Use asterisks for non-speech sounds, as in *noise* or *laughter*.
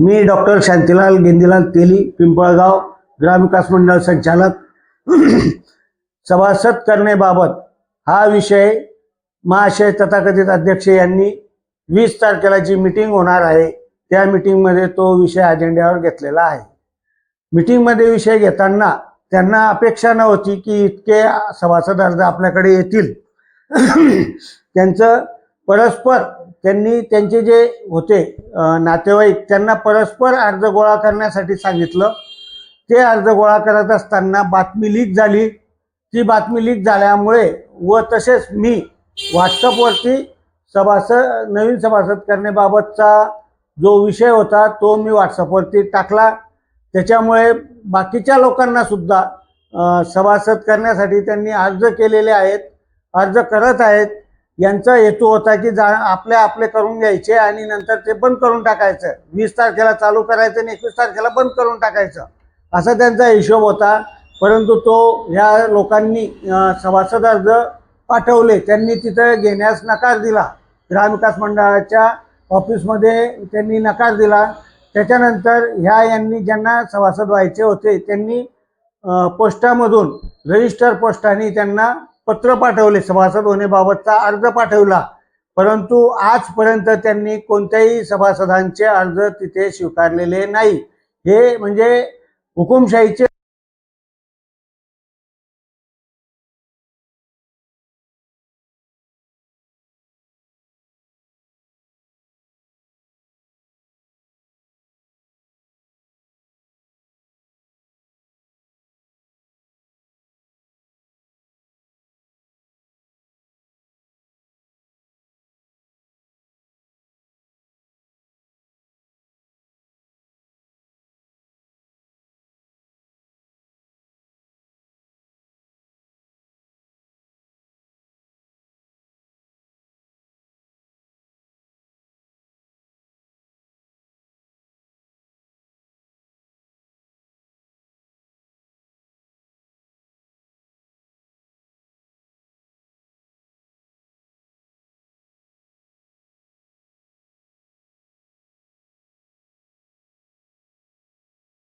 मी doctor Shantilal Gendilal Teli Pimpalgaon ग्रामविकास मंडळ संचालक. *clears throat* सभासद करण्याबाबत हा विषय महाशय तथाकथित अध्यक्ष यांनी वीस तारखेला जी मिटिंग होणार आहे त्या मिटिंगमध्ये तो विषय अजेंड्यावर घेतलेला आहे. मिटिंगमध्ये विषय घेताना त्यांना अपेक्षा नव्हती की इतके सभासद अर्ज आपल्याकडे येतील. *clears throat* त्यांचं परस्पर त्यांनी त्यांचे जे होते नातेवाईक त्यांना परस्पर अर्ज गोळा करण्यासाठी सांगितलं. ते अर्ज गोळा करत असताना बातमी लीक झाली. ती बातमी लीक झाल्यामुळे व तसेच मी व्हॉट्सअपवरती सभासद नवीन सभासद करण्याबाबतचा जो विषय होता तो मी व्हॉट्सअपवरती टाकला. त्याच्यामुळे बाकीच्या लोकांना सुद्धा सभासद करण्यासाठी त्यांनी अर्ज केलेले आहेत अर्ज करत आहेत. यांचा हेतू होता की जा आपले आपले करून घ्यायचे आणि नंतर ते बंद करून टाकायचं. वीस तारखेला चालू करायचं आणि एकवीस तारखेला बंद करून टाकायचं. असा त्यांचा हिशोब होता. परंतु तो ह्या लोकांनी सभासद अर्ज पाठवले. त्यांनी तिथं घेण्यास नकार दिला. ग्रामविकास मंडळाच्या ऑफिसमध्ये त्यांनी नकार दिला. त्याच्यानंतर ह्या यांनी ज्यांना सभासद व्हायचे होते त्यांनी पोस्टामधून रजिस्टर पोस्टाने त्यांना पत्र पाठवले सभासद होण्याबाबतचा अर्ज पाठवला. परंतु आजपर्यंत त्यांनी कोणत्याही सभासदांचे अर्ज तिथे स्वीकारलेले नाही. हे म्हणजे हुकुमशाहीचे